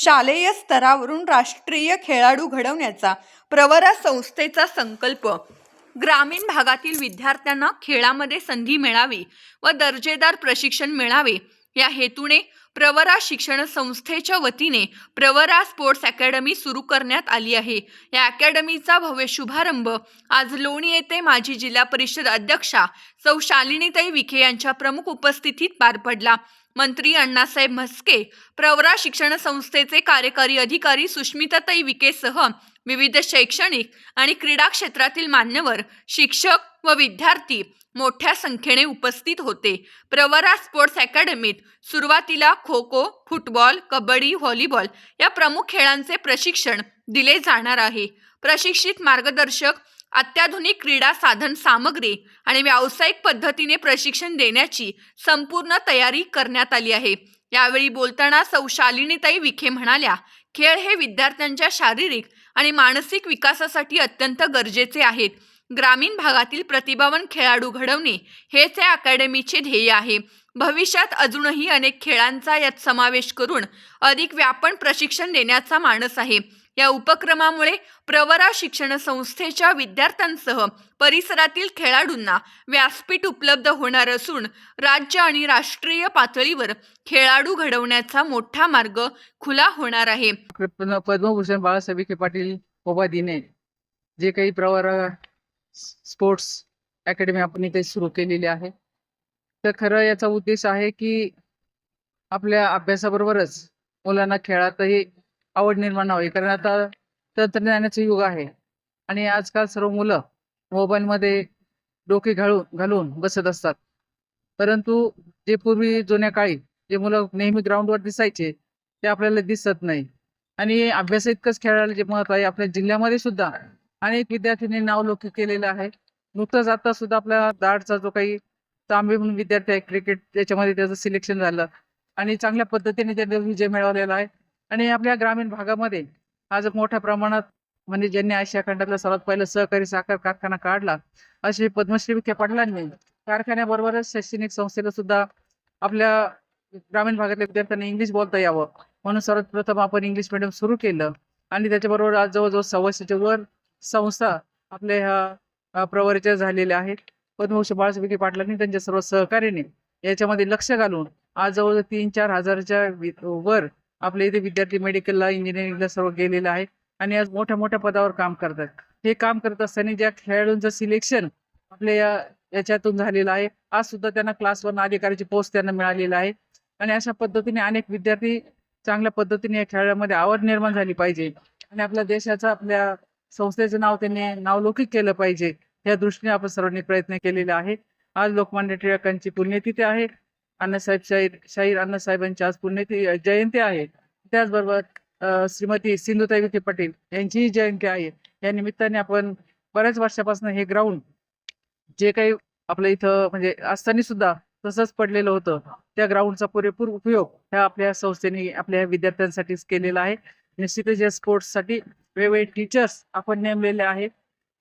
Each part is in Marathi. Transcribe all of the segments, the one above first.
शालेय स्तरावरून राष्ट्रीय खेळाडू घडवण्याचा प्रवरा संस्थेचा संकल्प. ग्रामीण भागातील विद्यार्थ्यांना खेळामध्ये संधी मिळावी व दर्जेदार प्रशिक्षण मिळावे या हेतूने प्रवरा शिक्षण संस्थेच्या वतीने प्रवरा स्पोर्ट्स अकॅडमी सुरू करण्यात आली आहे. या अकॅडमीचा भव्य शुभारंभ आज लोणी येथे माजी जिल्हा परिषद अध्यक्षा सौ शालिनीताई विखे यांच्या प्रमुख उपस्थितीत पार पडला. मंत्री अण्णासाहेब म्हस्के प्रवरा शिक्षण संस्थेचे कार्यकारी अधिकारी सुष्मिताताई विकेसह विविध शैक्षणिक आणि क्रीडा क्षेत्रातील मान्यवर शिक्षक व विद्यार्थी मोठ्या संख्येने उपस्थित होते. प्रवरा स्पोर्ट्स अकॅडमीत सुरुवातीला खो खो फुटबॉल कबड्डी व्हॉलीबॉल या प्रमुख खेळांचे प्रशिक्षण दिले जाणार आहे. प्रशिक्षित मार्गदर्शक अत्याधुनिक क्रीडा साधन सामग्री आणि व्यावसायिक पद्धतीने प्रशिक्षण देण्याची संपूर्ण तयारी करण्यात आली आहे. यावेळी बोलताना सौ शालिनीताई विखे म्हणाल्या खेळ हे विद्यार्थ्यांच्या शारीरिक आणि मानसिक विकासासाठी अत्यंत गरजेचे आहेत. ग्रामीण भागातील प्रतिभावान खेळाडू घडवणे हेच या अकॅडमीचे ध्येय आहे. भविष्यात अजूनही अनेक खेळांचा यात समावेश करून अधिक व्यापण प्रशिक्षण देण्याचा मानस आहे. या उपक्रमामुळे प्रवरा शिक्षण संस्थेच्या विद्यार्थ्यांसह परिसरातील खेळाडूंना व्यासपीठ उपलब्ध होणार असून राज्य आणि राष्ट्रीय पातळीवर खेळाडू घडवण्याचा मोठा मार्ग खुला होणार आहे. पद्म- पद्मभूषण बाळासाहेब विखे पाटील उपाधीने जे काही प्रवरा स्पोर्ट्स अकॅडमी आपण इथे सुरू केलेली आहे. तर खरं याचा उद्देश आहे की आपल्या अभ्यासाबरोबरच मुलांना खेळातही आवड निर्माण व्हावी. कारण आता तंत्रज्ञानाचं युग आहे. आणि आजकाल सर्व मुलं मोबाईलमध्ये डोके घालून घालून बसत असतात. परंतु जे पूर्वी जुन्या काळी जे मुलं नेहमी ग्राउंडवर दिसायचे ते आपल्याला दिसत नाही. आणि अभ्यास इतकंच खेळायला जे महत्त्व आहे आपल्या जिल्ह्यामध्ये सुद्धा अनेक विद्यार्थ्यांनी नावलौकिक केलेलं आहे. नुकतंच आता सुद्धा आपला दाडचा जो काही तांबे म्हणून विद्यार्थी आहे क्रिकेट त्याच्यामध्ये त्याचं सिलेक्शन झालं. आणि चांगल्या पद्धतीने त्याने विजय मिळवलेला आहे. आणि आपल्या ग्रामीण भागामध्ये आज मोठ्या प्रमाणात म्हणजे ज्यांनी आशिया खंडातला सर्वात पहिला सहकारी साखर कारखाना काढला असे पद्मश्री विखे पाटलांनी कारखान्याबरोबरच शैक्षणिक संस्थेला सुद्धा आपल्या ग्रामीण भागातल्या विद्यार्थ्यांना इंग्लिश बोलता यावं. म्हणून सर्वात प्रथम आपण इंग्लिश मिडियम सुरू केलं. आणि त्याच्याबरोबर आज जवळजवळ सव्वाशेच्या वर संस्था आपल्या ह्या अ, झालेल्या आहेत. पद्मभूषण बाळासाहेब विखे पाटलांनी त्यांच्या सर्व सहकार्याने याच्यामध्ये लक्ष घालून आज जवळ तीन चार हजारच्या वर आपल्या इथे विद्यार्थी मेडिकलला इंजिनिअरिंगला सर्व गेलेलं आहे. आणि आज मोठ्या मोठ्या पदावर काम करतात. हे काम करत असताना ज्या खेळाडूंचं सिलेक्शन आपल्या या याच्यातून झालेलं आहे. आज सुद्धा त्यांना क्लास वन अधिकाऱ्याची पोस्ट त्यांना मिळालेला आहे. आणि अशा पद्धतीने अनेक विद्यार्थी चांगल्या पद्धतीने या खेळामध्ये आवड निर्माण झाली पाहिजे. आणि आपल्या देशाचं आपल्या संस्थेचं नाव त्यांनी नावलौकिक केलं पाहिजे. या दृष्टीने आपण सर्वांनी प्रयत्न केलेला आहे. आज लोकमान्य टिळकांची पुण्यतिथी आहे. अण्णासाहेब शाहीर शाहीर अण्णासाहेबांची आज पुण्यती जयंती आहे. त्याचबरोबर श्रीमती सिंधुताई विखे पाटील यांचीही जयंती आहे. या निमित्ताने आपण बऱ्याच वर्षापासून हे ग्राउंड जे काही आपल्या इथं म्हणजे असताना सुद्धा तसंच पडलेलं होतं त्या ग्राउंडचा पुरेपूर उपयोग ह्या आपल्या संस्थेने आपल्या विद्यार्थ्यांसाठीच केलेला आहे. निश्चितच या स्पोर्ट्ससाठी वेगवेगळे टीचर्स आपण नेमलेले आहेत.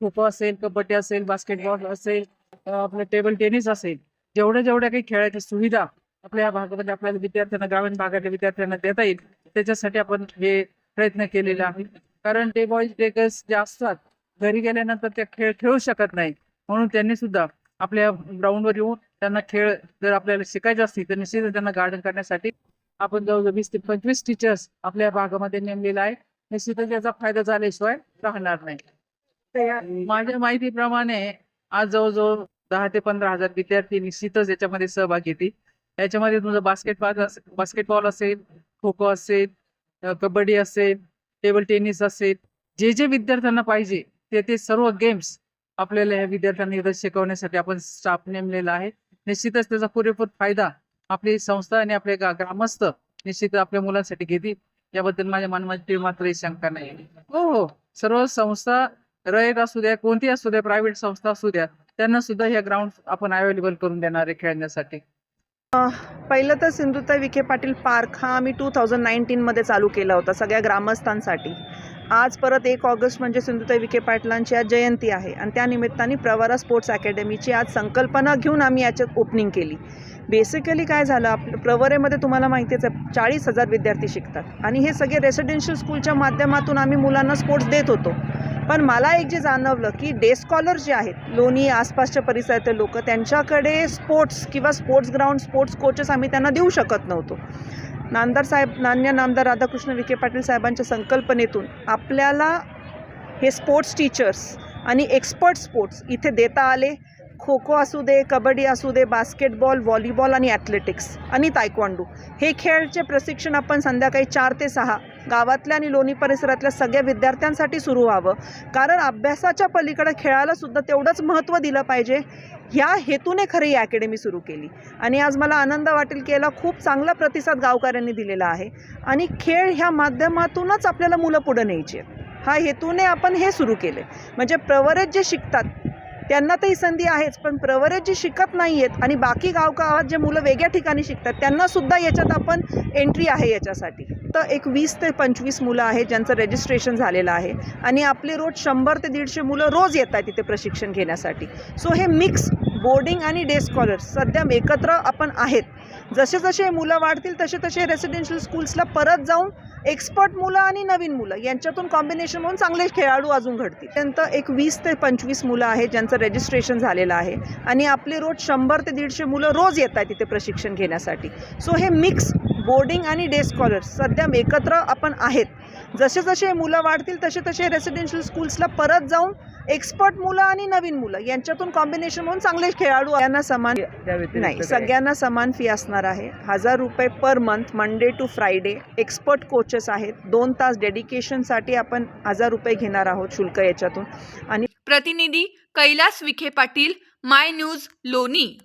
खो खो असेल कबड्डी असेल बास्केटबॉल असेल आपलं टेबल टेनिस असेल. जेवढ्या जेवढ्या काही खेळाच्या सुविधा आपल्या या भागामध्ये आपल्याला विद्यार्थ्यांना ग्रामीण भागातल्या विद्यार्थ्यांना देता येईल त्याच्यासाठी आपण हे प्रयत्न केलेले आहे. कारण ते बॉईज टेकर्स जे असतात घरी गेल्यानंतर ते खेळ खेळू शकत नाही. म्हणून त्यांनी सुद्धा आपल्या ग्राउंडवर येऊन त्यांना खेळ जर आपल्याला शिकायचे असतील तर निश्चितच त्यांना गार्डन करण्यासाठी आपण जवळजवळ वीस ते पंचवीस टीचर्स आपल्या भागामध्ये नेमलेला आहे. निश्चितच याचा फायदा झाल्याशिवाय राहणार नाही. माझ्या माहितीप्रमाणे आज जवळजवळ दहा ते पंधरा हजार विद्यार्थी निश्चितच याच्यामध्ये सहभाग घेतील. याच्यामध्ये तुमचं बास्केटबॉल बास्केटबॉल असेल खो खो असेल कबड्डी असेल टेबल टेनिस असेल जे जे विद्यार्थ्यांना पाहिजे ते ते सर्व गेम्स आपल्याला ह्या विद्यार्थ्यांना इथं शिकवण्यासाठी आपण स्टाफ नेमलेला आहे. निश्चितच त्याचा पुरेपूर फायदा आपली संस्था आणि आपले ग्रामस्थ निश्चित आपल्या मुलांसाठी घेतील. याबद्दल माझ्या मनामध्ये मात्र शंका नाही. हो हो. सर्व संस्था रयत असू द्या कोणती असू द्या प्रायव्हेट संस्था असू द्या त्यांना सुद्धा ह्या ग्राउंड आपण अवेलेबल करून देणार आहे खेळण्यासाठी. पहिलं तर सिंधुताई विखे पाटील पार्क हा आम्ही टू थाउजंड नाईन्टीनमध्ये चालू केला होता सगळ्या ग्रामस्थांसाठी. आज परत एक ऑगस्ट म्हणजे सिंधुताई विखे पाटलांची आज जयंती आहे आणि त्या निमित्ताने प्रवारा स्पोर्ट्स अकॅडमीची आज संकल्पना घेऊन आम्ही याच्यात ओपनिंग केली. बेसिकली काय झालं आपलं प्रवरेमध्ये तुम्हाला माहितीच आहे चाळीस हजार विद्यार्थी शिकतात. आणि हे सगळे रेसिडेन्शियल स्कूलच्या माध्यमातून आम्ही मुलांना स्पोर्ट्स देत होतो. पण मला एक जे जाणवलं की डे स्कॉलर जे आहेत लोणी आसपासच्या परिसरातील लोक त्यांच्याकडे स्पोर्ट्स किंवा स्पोर्ट्स ग्राउंड स्पोर्ट्स कोचेस आम्ही त्यांना देऊ शकत नव्हतो. नामदार साहेब नान्य नामदार राधाकृष्ण विखे पाटील साहेबांच्या संकल्पनेतून आपल्याला हे स्पोर्ट्स टीचर्स आणि एक्सपर्ट स्पोर्ट्स इथे देता आले. खो खो असू दे कबड्डी असू दे बास्केटबॉल व्हॉलीबॉल आणि ॲथलेटिक्स आणि तायक्वांडो हे खेळचे प्रशिक्षण आपण संध्याकाळी चार ते सहा गावातल्या आणि लोणी परिसरातल्या सगळ्या विद्यार्थ्यांसाठी सुरू व्हावं. कारण अभ्यासाच्या पलीकडे खेळाला सुद्धा तेवढंच महत्त्व दिलं पाहिजे. ह्या हेतूने खरी ही अकॅडमी सुरू केली. आणि आज मला आनंद वाटेल की याला खूप चांगला प्रतिसाद गावकऱ्यांनी दिलेला आहे. आणि खेळ ह्या माध्यमातूनच आपल्याला मुलं पुढं न्यायची आहेत. हा हेतूने आपण हे सुरू केले म्हणजे प्रवरेज जे शिकतात त्यांना तर ही संधी आहेच पण प्रवरेज जी शिकत नाही आहेत आणि बाकी गावगावात जे मुलं वेगळ्या ठिकाणी शिकतात त्यांनासुद्धा याच्यात आपण एंट्री आहे याच्यासाठी. तर एक वीस ते पंचवीस मुलं आहेत ज्यांचं रजिस्ट्रेशन झालेलं आहे. आणि आपले रोज शंभर ते दीडशे मुलं रोज येत आहेत तिथे प्रशिक्षण घेण्यासाठी. सो हे मिक्स बोर्डिंग आणि डे स्कॉलर्स सध्या एकत्र आपण आहेत. जसे जसे मुलं वाढतील तसे तसे रेसिडेन्शियल स्कूल्सला परत जाऊन एक्सपर्ट मुलं आणि नवीन मुलं यांच्यातून कॉम्बिनेशन होऊन चांगले खेळाडू अजून घडतील. त्यानंतर एक वीस ते पंचवीस मुलं आहेत ज्यांचं रजिस्ट्रेशन झालेलं आहे. आणि आपले रोज शंभर ते दीडशे मुलं रोज येत आहेत तिथे प्रशिक्षण घेण्यासाठी. सो हे मिक्स बोर्डिंग आणि डे स्कॉलर्स सध्या एकत्र आपण आहेत. जसे जसे मुलं वाढतील तसे तसे रेसिडेन्शियल स्कूल्सला परत जाऊन एक्सपर्ट मुलं आणि नवीन मुलं यांच्यातून कॉम्बिनेशन होऊन चांगले खेळाडू यांना समान नाही? सगळ्यांना समान फी असणार आहे. हजार रुपये per month Monday to Friday expert coaches आहेत. दोन तास डेडिकेशनसाठी आपण हजार रुपये घेणार आहोत शुल्क याच्यातून. आणि प्रतिनिधी कैलास विखे पाटील माय न्यूज लोणी.